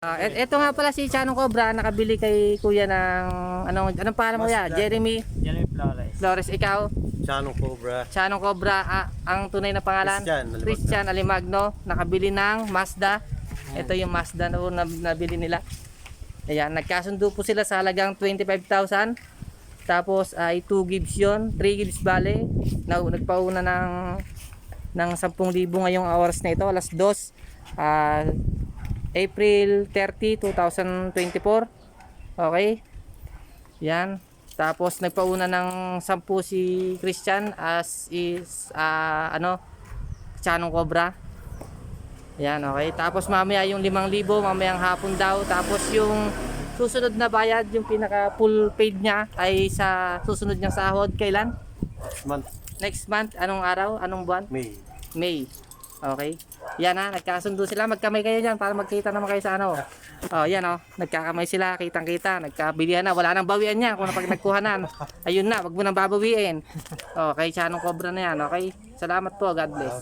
Ah, et, eto nga pala si Chanong Cobra, nakabili kay kuya ng, anong, anong pangalan mo ya? Jeremy yung Flores. Flores, ikaw? Chanong Cobra. Chanong Cobra, ah, ang tunay na pangalan? Christian Alimagno. Christian Alimagno, nakabili ng Mazda. Ito yung Mazda na na nabili nila. Ayan, nagkasundo po sila sa halagang 25,000. Tapos ay 2 gigs yun, 3 gigs bale. Na, nagpauna ng ng 10,000 ngayong hours na ito, alas 2. Ah, April 30, 2024. Okay? Yan. Tapos nagpauna ng 10 si Christian as is ah, ano Chanong Cobra. Yan, okay. Tapos mamaya yung 5,000, mamayang hapon daw. Tapos yung susunod na bayad, yung pinaka full paid niya ay sa susunod niyang sahod. Kailan? Next month, Next month? Anong araw? Anong buwan? May. May. Okay. Yan ha, nagkasundo sila. Magkamay kayo dyan para magkita naman kayo sa ano. Oh, yan oh. Nagkakamay sila, kitang-kita. Nagkabilihan na. Wala nang bawian yan kung pag nagkuhanan. Ayun na, wag mo nang babawiin. Okay, Chanong Cobra na yan. Okay. Salamat po. God bless.